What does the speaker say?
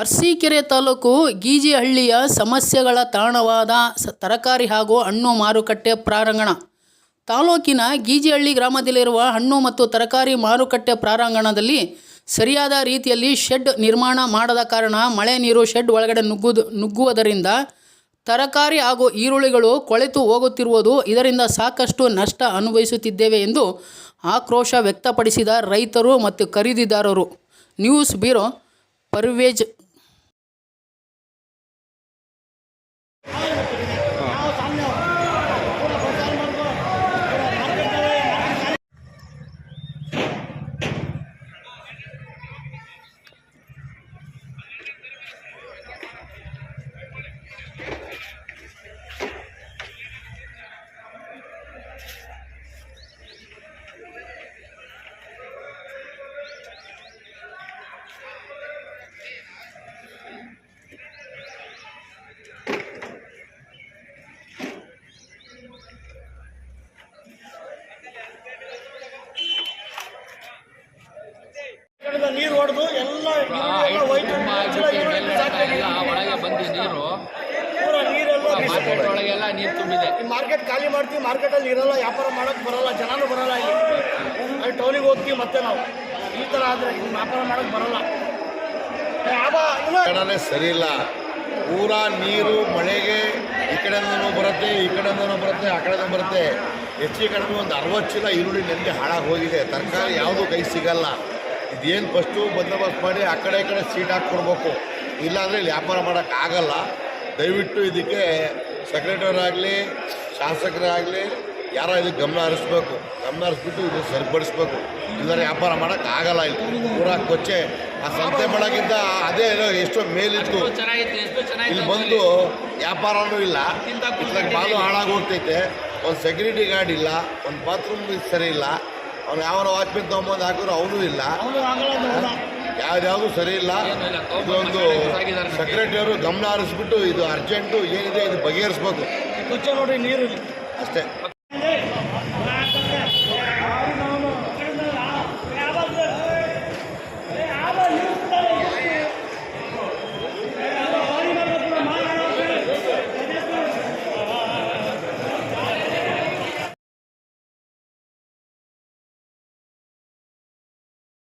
ಅರಸೀಕೆರೆ ತಾಲೂಕು ಗೀಜಿಹಳ್ಳಿಯ ಸಮಸ್ಯೆಗಳ ತಾಣವಾದ ಸ ತರಕಾರಿ ಹಾಗೂ ಹಣ್ಣು ಮಾರುಕಟ್ಟೆ ಪ್ರಾರಂಗಣ. ತಾಲೂಕಿನ ಗೀಜಿಹಳ್ಳಿ ಗ್ರಾಮದಲ್ಲಿರುವ ಹಣ್ಣು ಮತ್ತು ತರಕಾರಿ ಮಾರುಕಟ್ಟೆ ಪ್ರಾರಂಗಣದಲ್ಲಿ ಸರಿಯಾದ ರೀತಿಯಲ್ಲಿ ಶೆಡ್ ನಿರ್ಮಾಣ ಮಾಡದ ಕಾರಣ ಮಳೆ ನೀರು ಶೆಡ್ ಒಳಗಡೆ ನುಗ್ಗುದು ನುಗ್ಗುವುದರಿಂದ ತರಕಾರಿ ಹಾಗೂ ಈರುಳ್ಳಿಗಳು ಕೊಳೆತು ಹೋಗುತ್ತಿರುವುದು ಇದರಿಂದ ಸಾಕಷ್ಟು ನಷ್ಟ ಅನುಭವಿಸುತ್ತಿದ್ದೇವೆ ಎಂದು ಆಕ್ರೋಶ ವ್ಯಕ್ತಪಡಿಸಿದ ರೈತರು ಮತ್ತು ಖರೀದಿದಾರರು. ನ್ಯೂಸ್ ಬ್ಯೂರೋ ಪರ್ವೇಜ್ ಹೊಡೆದು ಎಲ್ಲ ಒಳಗೆ ಬಂದು ನೀರು. ಪೂರ ನೀರೆಲ್ಲ ಮಾರ್ಕೆಟ್ ಒಳಗೆಲ್ಲ ನೀರು ತುಂಬಿದೆ. ಈ ಮಾರ್ಕೆಟ್ ಖಾಲಿ ಮಾಡ್ತೀವಿ ಮಾರ್ಕೆಟಲ್ಲಿ ಇರಲ್ಲ ವ್ಯಾಪಾರ ಮಾಡಕ್ ಬರಲ್ಲ ಜನನೂ ಬರಲ್ಲ ಇಲ್ಲಿ. ಅಲ್ಲಿ ಟೌನಿಗೆ ಹೋಗ್ತೀವಿ ಮತ್ತೆ ನಾವು. ಈ ಥರ ಆದರೆ ವ್ಯಾಪಾರ ಮಾಡಕ್ ಬರಲ್ಲ. ಸರಿ ಇಲ್ಲ. ಪೂರಾ ನೀರು ಮಳೆಗೆ ಈ ಕಡೆಯಿಂದನೂ ಬರುತ್ತೆ ಈ ಕಡೆಯಿಂದನೂ ಬರುತ್ತೆ ಆ ಕಡೆಯಿಂದ ಬರುತ್ತೆ. ಹೆಚ್ಚು ಕಡಿಮೆ ಒಂದು ಅರವತ್ತು ಚೀಲ ಈರುಳ್ಳಿ ನನಗೆ ಹಾಳಾಗಿ ಹೋಗಿದೆ. ತರಕಾರಿ ಯಾವುದೂ ಕೈ ಸಿಗಲ್ಲ. ಇದೇನು ಫಸ್ಟು ಬಂದೋಬಸ್ತ್ ಮಾಡಿ ಆ ಕಡೆ ಈ ಕಡೆ ಸೀಟ್ ಹಾಕ್ಕೊಡ್ಬೇಕು. ಇಲ್ಲಾಂದರೆ ಇಲ್ಲಿ ವ್ಯಾಪಾರ ಮಾಡೋಕ್ಕಾಗಲ್ಲ ದಯವಿಟ್ಟು ಇದಕ್ಕೆ ಸೆಕ್ರೆಟರಿ ಶಾಸಕರಾಗಲಿ ಯಾರೋ ಇದಕ್ಕೆ ಗಮನ ಹರಿಸ್ಬೇಕು. ಗಮನ ಹರಿಸ್ಬಿಟ್ಟು ಇದು ಸರಿಪಡಿಸ್ಬೇಕು. ಇಲ್ಲಾಂದ್ರೆ ವ್ಯಾಪಾರ ಮಾಡೋಕ್ಕಾಗಲ್ಲ ಇಲ್ಲಿ. ಪೂರಾ ಕೊಚ್ಚೆ. ಆ ಸಂತೆ ಮಾಡೋಕ್ಕಿಂತ ಅದೇ ಎಷ್ಟೋ ಮೇಲಿತ್ತು. ಇಲ್ಲಿ ಬಂದು ವ್ಯಾಪಾರನೂ ಇಲ್ಲ. ಇಲ್ಲ ಬಾಲು ಹಾಳಾಗಿ ಹೋಗ್ತೈತೆ ಒಂದು ಸೆಕ್ಯೂರಿಟಿ ಗಾರ್ಡ್ ಇಲ್ಲ ಒಂದು ಬಾತ್ರೂಮ್ ಸರಿ ಇಲ್ಲ. ಅವ್ನು ಯಾವ ವಾಚ್ಮೆನ್ ತೊಗೊಂಬಂದು ಹಾಕಿದ್ರು ಅವನು ಇಲ್ಲ. ಯಾವ್ದ್ಯಾವುದು ಸರಿ ಇಲ್ಲ. ಇದೊಂದು. ಸೆಕ್ರೆಟರಿಯವರು ಗಮನ ಹರಿಸ್ಬಿಟ್ಟು ಇದು ಅರ್ಜೆಂಟು ಏನಿದೆ ಇದು ಬಗೆಹರಿಸ್ಬೇಕು ನೋಡಿ ನೋಡ್ರಿ ನೀರು ಅಷ್ಟೇ